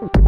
Thank you.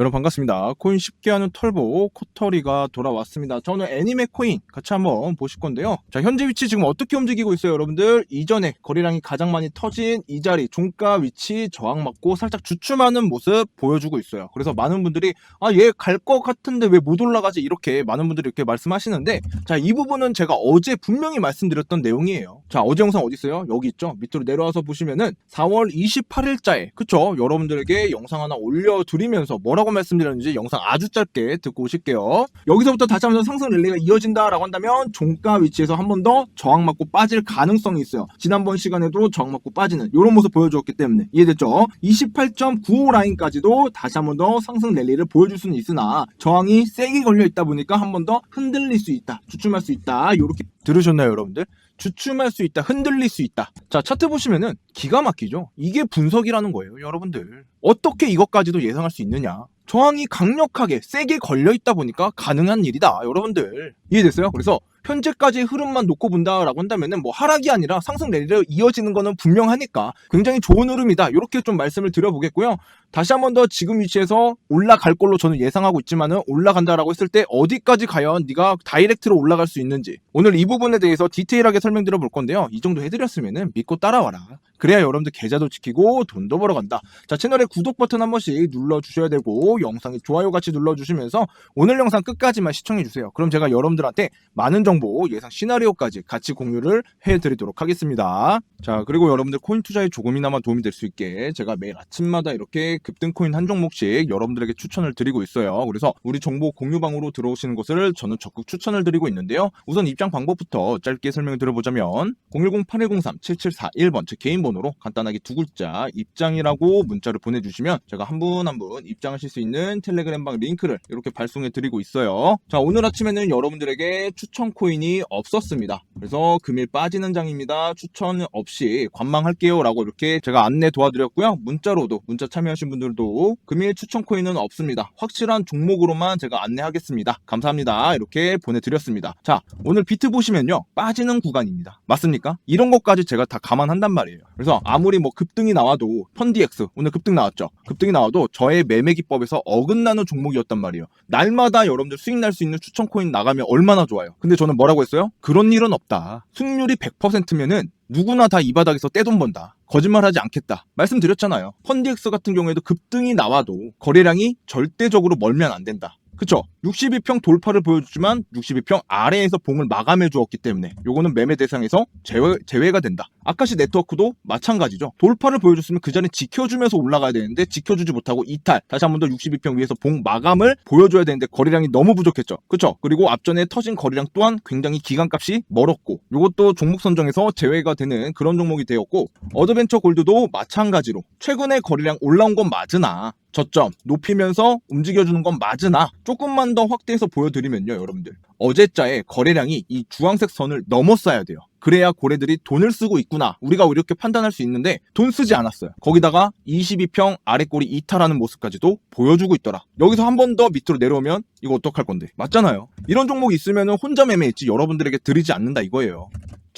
여러분 반갑습니다. 코인 쉽게 하는 털보 코터리가 돌아왔습니다. 저는 애니메 코인 같이 한번 보실 건데요. 자, 현재 위치 지금 어떻게 움직이고 있어요, 여러분들? 이전에 거래량이 가장 많이 터진 이 자리 종가 위치 저항 맞고 살짝 주춤하는 모습 보여주고 있어요. 그래서 많은 분들이 아, 얘 갈 것 같은데 왜 못 올라가지? 이렇게 많은 분들이 이렇게 말씀하시는데 자, 이 부분은 제가 어제 분명히 말씀드렸던 내용이에요. 자, 어제 영상 어디 있어요? 여기 있죠. 밑으로 내려와서 보시면은 4월 28일자에 그쵸? 여러분들에게 영상 하나 올려 드리면서 뭐라고 말씀드렸는지 영상 아주 짧게 듣고 오실게요. 여기서부터 다시 한번 상승 랠리가 이어진다라고 한다면 종가 위치에서 한 번 더 저항 맞고 빠질 가능성이 있어요. 지난번 시간에도 저항 맞고 빠지는 이런 모습 보여주었기 때문에 이해됐죠? 28.95 라인까지도 다시 한 번 더 상승 랠리를 보여줄 수는 있으나 저항이 세게 걸려 있다 보니까 한 번 더 흔들릴 수 있다, 주춤할 수 있다. 이렇게 들으셨나요, 여러분들? 주춤할 수 있다, 흔들릴 수 있다. 자, 차트 보시면은 기가 막히죠? 이게 분석이라는 거예요, 여러분들. 어떻게 이것까지도 예상할 수 있느냐? 저항이 강력하게 세게 걸려 있다 보니까 가능한 일이다, 여러분들. 이해됐어요? 그래서 현재까지의 흐름만 놓고 본다라고 한다면은 뭐 하락이 아니라 상승 랠리로 이어지는 거는 분명하니까 굉장히 좋은 흐름이다. 이렇게 좀 말씀을 드려보겠고요. 다시 한 번 더 지금 위치에서 올라갈 걸로 저는 예상하고 있지만은 올라간다라고 했을 때 어디까지 과연 네가 다이렉트로 올라갈 수 있는지 오늘 이 부분에 대해서 디테일하게 설명드려 볼 건데요. 이 정도 해드렸으면은 믿고 따라와라. 그래야 여러분들 계좌도 지키고 돈도 벌어간다. 자 채널에 구독 버튼 한 번씩 눌러주셔야 되고 영상에 좋아요 같이 눌러주시면서 오늘 영상 끝까지만 시청해주세요. 그럼 제가 여러분들한테 많은 정보 예상 시나리오까지 같이 공유를 해드리도록 하겠습니다. 자 그리고 여러분들 코인 투자에 조금이나마 도움이 될 수 있게 제가 매일 아침마다 이렇게 급등 코인 한 종목씩 여러분들에게 추천을 드리고 있어요. 그래서 우리 정보 공유방으로 들어오시는 것을 저는 적극 추천을 드리고 있는데요. 우선 입장 방법부터 짧게 설명을 드려보자면 010-8103-7741번 제 개인 번호로 간단하게 두 글자 입장이라고 문자를 보내주시면 제가 한 분 한 분 입장하실 수 있는 텔레그램방 링크를 이렇게 발송해 드리고 있어요. 자 오늘 아침에는 여러분들에게 추천 코인이 없었습니다. 그래서 금일 빠지는 장입니다. 추천 없이 관망할게요 라고 이렇게 제가 안내 도와드렸고요. 문자로도 문자 참여하신 분들도 금일 추천 코인은 없습니다. 확실한 종목으로만 제가 안내하겠습니다. 감사합니다. 이렇게 보내드렸습니다. 자 오늘 비트 보시면요 빠지는 구간입니다. 맞습니까? 이런 것까지 제가 다 감안한단 말이에요. 그래서 아무리 뭐 급등이 나와도 펀디엑스 오늘 급등 나왔죠. 급등이 나와도 저의 매매 기법에서 어긋나는 종목이었단 말이에요. 날마다 여러분들 수익 날 수 있는 추천 코인 나가면 얼마나 좋아요. 근데 저는 뭐라고 했어요? 그런 일은 없 다. 수익률이 100%면은 누구나 다 이 바닥에서 떼돈 번다. 거짓말하지 않겠다. 말씀드렸잖아요. 펀디엑스 같은 경우에도 급등이 나와도 거래량이 절대적으로 멀면 안 된다. 그쵸? 62평 돌파를 보여주지만 62평 아래에서 봉을 마감해 주었기 때문에 요거는 매매 대상에서 제외, 제외가 된다. 아카시 네트워크도 마찬가지죠. 돌파를 보여줬으면 그 자리 지켜주면서 올라가야 되는데 지켜주지 못하고 이탈. 다시 한 번 더 62평 위에서 봉 마감을 보여줘야 되는데 거래량이 너무 부족했죠. 그쵸? 그리고 앞전에 터진 거래량 또한 굉장히 기간값이 멀었고 요것도 종목 선정에서 제외가 되는 그런 종목이 되었고 어드벤처 골드도 마찬가지로 최근에 거래량 올라온 건 맞으나 저점 높이면서 움직여주는 건 맞으나 조금만 더 확대해서 보여드리면요 여러분들. 어제자의 거래량이 이 주황색 선을 넘었어야 돼요. 그래야 고래들이 돈을 쓰고 있구나. 우리가 이렇게 판단할 수 있는데 돈 쓰지 않았어요. 거기다가 22평 아래꼬리 이탈하는 모습까지도 보여주고 있더라. 여기서 한 번 더 밑으로 내려오면 이거 어떡할 건데. 맞잖아요. 이런 종목이 있으면 혼자 매매했지 여러분들에게 드리지 않는다 이거예요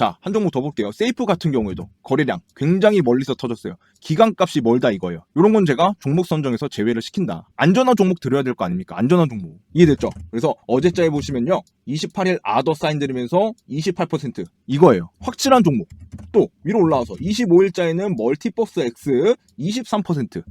자, 한 종목 더 볼게요. 세이프 같은 경우에도 거래량 굉장히 멀리서 터졌어요. 기간값이 멀다 이거예요. 이런 건 제가 종목 선정에서 제외를 시킨다. 안전한 종목 들어야 될 거 아닙니까? 안전한 종목. 이해됐죠? 그래서 어제자에 보시면요. 28일 아더 사인 들으면서 28% 이거예요. 확실한 종목. 또 위로 올라와서 25일자에는 멀티버스 X 23%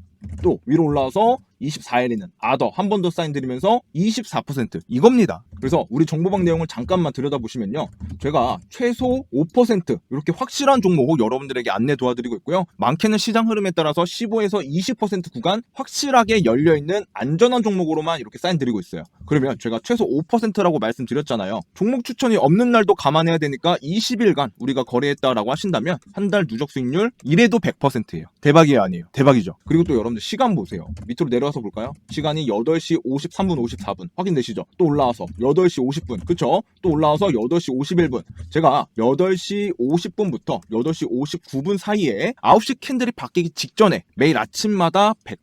또 위로 올라와서 24일에는 아더 한 번 더 사인 드리면서 24% 이겁니다. 그래서 우리 정보방 내용을 잠깐만 들여다보시면요. 제가 최소 5% 이렇게 확실한 종목 여러분들에게 안내 도와드리고 있고요. 많게는 시장 흐름에 따라서 15에서 20% 구간 확실하게 열려있는 안전한 종목으로만 이렇게 사인 드리고 있어요. 그러면 제가 최소 5%라고 말씀드렸잖아요. 종목 추천이 없는 날도 감안해야 되니까 20일간 우리가 거래했다라고 하신다면 한 달 누적 수익률 이래도 100%예요. 대박이 아니에요. 대박이죠. 그리고 또 여러분 들 시간 보세요. 밑으로 내려와서 볼까요? 시간이 8시 53분 54분 확인되시죠? 또 올라와서 8시 50분 그쵸? 또 올라와서 8시 51분 제가 8시 50분부터 8시 59분 사이에 9시 캔들이 바뀌기 직전에 매일 아침마다 100%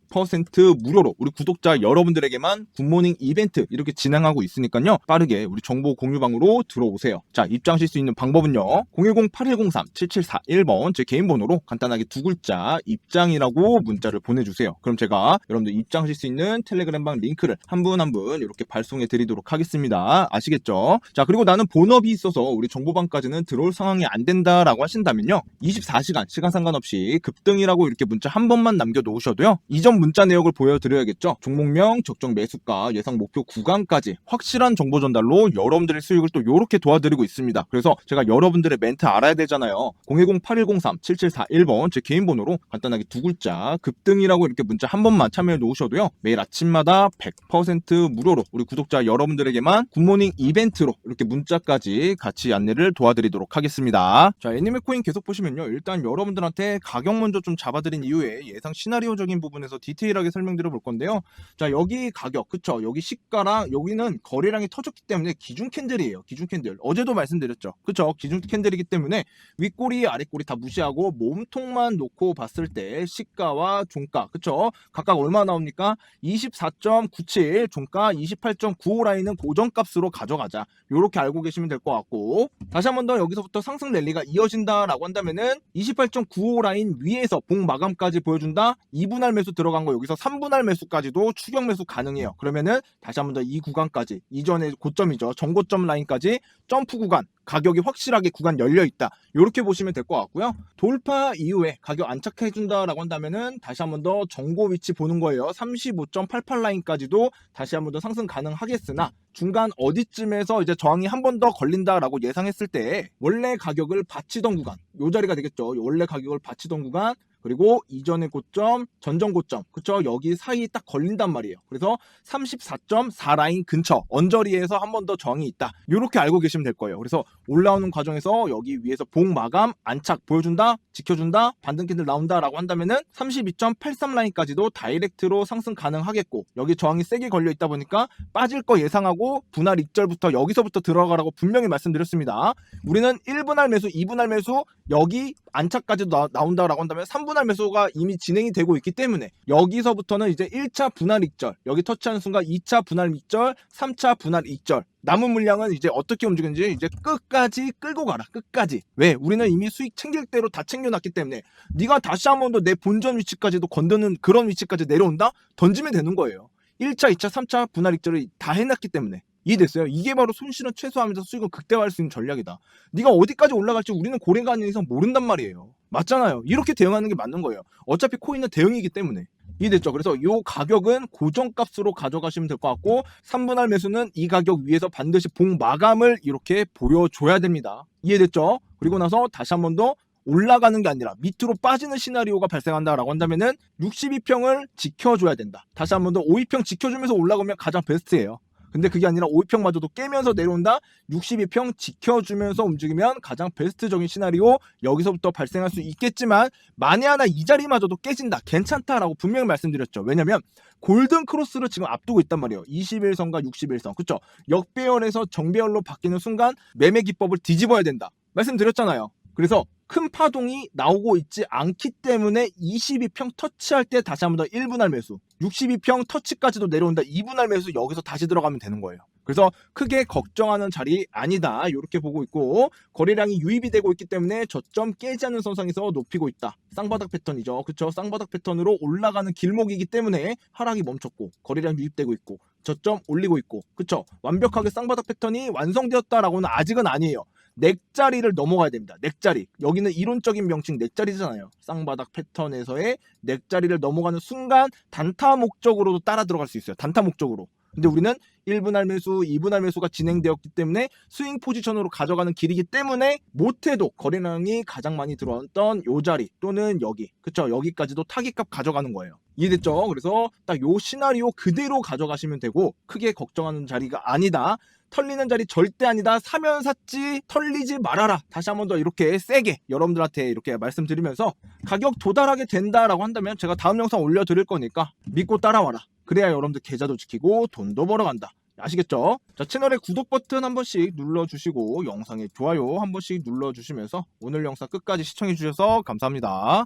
무료로 우리 구독자 여러분들에게만 굿모닝 이벤트 이렇게 진행하고 있으니까요. 빠르게 우리 정보 공유방으로 들어오세요. 자, 입장하실 수 있는 방법은요. 010-8103-7741번 제 개인 번호로 간단하게 두 글자 입장이라고 문자를 보내주세요. 그럼 제가 여러분들 입장하실 수 있는 텔레그램방 링크를 한 분 한분 이렇게 발송해 드리도록 하겠습니다. 아시겠죠? 자, 그리고 나는 본업이 있어서 우리 정보방까지는 들어올 상황이 안 된다라고 하신다면요. 24시간 시간 상관없이 급등이라고 이렇게 문자 한 번만 남겨 놓으셔도요. 이전 문자 내역을 보여드려야겠죠. 종목명, 적정 매수가, 예상 목표 구간까지 확실한 정보 전달로 여러분들의 수익을 또 이렇게 도와드리고 있습니다. 그래서 제가 여러분들의 멘트 알아야 되잖아요. 010-8103-7741번 제 개인 번호로 간단하게 두 글자 급등이라고 이렇게 문자 한 번만 참여해 놓으셔도요. 매일 아침마다 100% 무료로 우리 구독자 여러분들에게만 굿모닝 이벤트로 이렇게 문자까지 같이 안내를 도와드리도록 하겠습니다. 자, 애니메 코인 계속 보시면요. 일단 여러분들한테 가격 먼저 좀 잡아드린 이후에 예상 시나리오적인 부분에서 디테일하게 설명드려 볼 건데요. 자, 여기 가격, 그쵸? 여기 시가랑 여기는 거래량이 터졌기 때문에 기준 캔들이에요. 기준 캔들. 어제도 말씀드렸죠. 그쵸? 기준 캔들이기 때문에 윗꼬리, 아랫꼬리 다 무시하고 몸통만 놓고 봤을 때 시가와 종가, 그쵸? 각각 얼마 나옵니까? 24.97, 종가 28.95 라인은 고정값으로 가져가자. 요렇게 알고 계시면 될 것 같고 다시 한 번 더 여기서부터 상승 랠리가 이어진다라고 한다면은 28.95 라인 위에서 봉 마감까지 보여준다. 2분할 매수 들어 간 거 여기서 3분할 매수까지도 추격 매수 가능해요. 그러면은 다시 한번 더 이 구간까지 이전의 고점이죠. 정고점 라인까지 점프 구간 가격이 확실하게 구간 열려 있다. 이렇게 보시면 될 것 같고요. 돌파 이후에 가격 안착해 준다라고 한다면은 다시 한번 더 정고 위치 보는 거예요. 35.88 라인까지도 다시 한번 더 상승 가능하겠으나 중간 어디쯤에서 이제 저항이 한 번 더 걸린다라고 예상했을 때 원래 가격을 받치던 구간 요 자리가 되겠죠. 원래 가격을 받치던 구간 그리고 이전의 고점, 전전 고점, 그쵸? 여기 사이 딱 걸린단 말이에요. 그래서 34.4 라인 근처 언저리에서 한 번 더 저항이 있다. 이렇게 알고 계시면 될 거예요. 그래서 올라오는 과정에서 여기 위에서 봉 마감, 안착 보여준다, 지켜준다, 반등 캔들 나온다라고 한다면은 32.83 라인까지도 다이렉트로 상승 가능하겠고 여기 저항이 세게 걸려 있다 보니까 빠질 거 예상하고 분할 익절부터 여기서부터 들어가라고 분명히 말씀드렸습니다. 우리는 1분할 매수, 2분할 매수 여기 안착까지도 나, 나온다라고 한다면 3분 할 매수가 이미 진행이 되고 있기 때문에 여기서부터는 이제 1차 분할 익절 여기 터치하는 순간 2차 분할 익절 3차 분할 익절. 남은 물량은 이제 어떻게 움직이는지 이제 끝까지 끌고 가라 끝까지. 왜? 우리는 이미 수익 챙길 대로 다 챙겨놨기 때문에. 네가 다시 한 번 더 내 본전 위치까지도 건드는 그런 위치까지 내려온다? 던지면 되는 거예요. 1차 2차 3차 분할 익절을 다 해놨기 때문에 이해됐어요? 이게 바로 손실은 최소화하면서 수익을 극대화할 수 있는 전략이다. 네가 어디까지 올라갈지 우리는 고래가 아닌 이상 모른단 말이에요. 맞잖아요. 이렇게 대응하는 게 맞는 거예요. 어차피 코인은 대응이기 때문에. 이해됐죠? 그래서 이 가격은 고정값으로 가져가시면 될 것 같고 3분할 매수는 이 가격 위에서 반드시 봉 마감을 이렇게 보여줘야 됩니다. 이해됐죠? 그리고 나서 다시 한 번 더 올라가는 게 아니라 밑으로 빠지는 시나리오가 발생한다라고 한다면은 62평을 지켜줘야 된다. 다시 한 번 더 52평 지켜주면서 올라가면 가장 베스트예요. 근데 그게 아니라 5위평마저도 깨면서 내려온다. 62평 지켜주면서 움직이면 가장 베스트적인 시나리오 여기서부터 발생할 수 있겠지만 만에 하나 이 자리마저도 깨진다. 괜찮다라고 분명히 말씀드렸죠. 왜냐면 골든 크로스를 지금 앞두고 있단 말이에요. 21선과 61선. 그쵸? 역배열에서 정배열로 바뀌는 순간 매매 기법을 뒤집어야 된다. 말씀드렸잖아요. 그래서 큰 파동이 나오고 있지 않기 때문에 22평 터치할 때 다시 한 번 더 1분할 매수 62평 터치까지도 내려온다. 2분할 매수 여기서 다시 들어가면 되는 거예요. 그래서 크게 걱정하는 자리 아니다. 이렇게 보고 있고 거래량이 유입이 되고 있기 때문에 저점 깨지 않는 선상에서 높이고 있다. 쌍바닥 패턴이죠. 그쵸? 쌍바닥 패턴으로 올라가는 길목이기 때문에 하락이 멈췄고 거래량 유입되고 있고 저점 올리고 있고 그쵸? 완벽하게 쌍바닥 패턴이 완성되었다라고는 아직은 아니에요 넥자리를 넘어가야 됩니다. 넥자리. 여기는 이론적인 명칭 넥자리잖아요. 쌍바닥 패턴에서의 넥자리를 넘어가는 순간 단타 목적으로도 따라 들어갈 수 있어요. 단타 목적으로. 근데 우리는 1분 할 매수, 2분 할 매수가 진행되었기 때문에 스윙 포지션으로 가져가는 길이기 때문에 못해도 거래량이 가장 많이 들어왔던 요 자리 또는 여기 그쵸 여기까지도 타깃값 가져가는 거예요 이해됐죠? 그래서 딱 요 시나리오 그대로 가져가시면 되고 크게 걱정하는 자리가 아니다 털리는 자리 절대 아니다. 사면 샀지 털리지 말아라. 다시 한 번 더 이렇게 세게 여러분들한테 이렇게 말씀드리면서 가격 도달하게 된다라고 한다면 제가 다음 영상 올려드릴 거니까 믿고 따라와라. 그래야 여러분들 계좌도 지키고 돈도 벌어간다. 아시겠죠? 자 채널의 구독 버튼 한 번씩 눌러주시고 영상에 좋아요 한 번씩 눌러주시면서 오늘 영상 끝까지 시청해주셔서 감사합니다.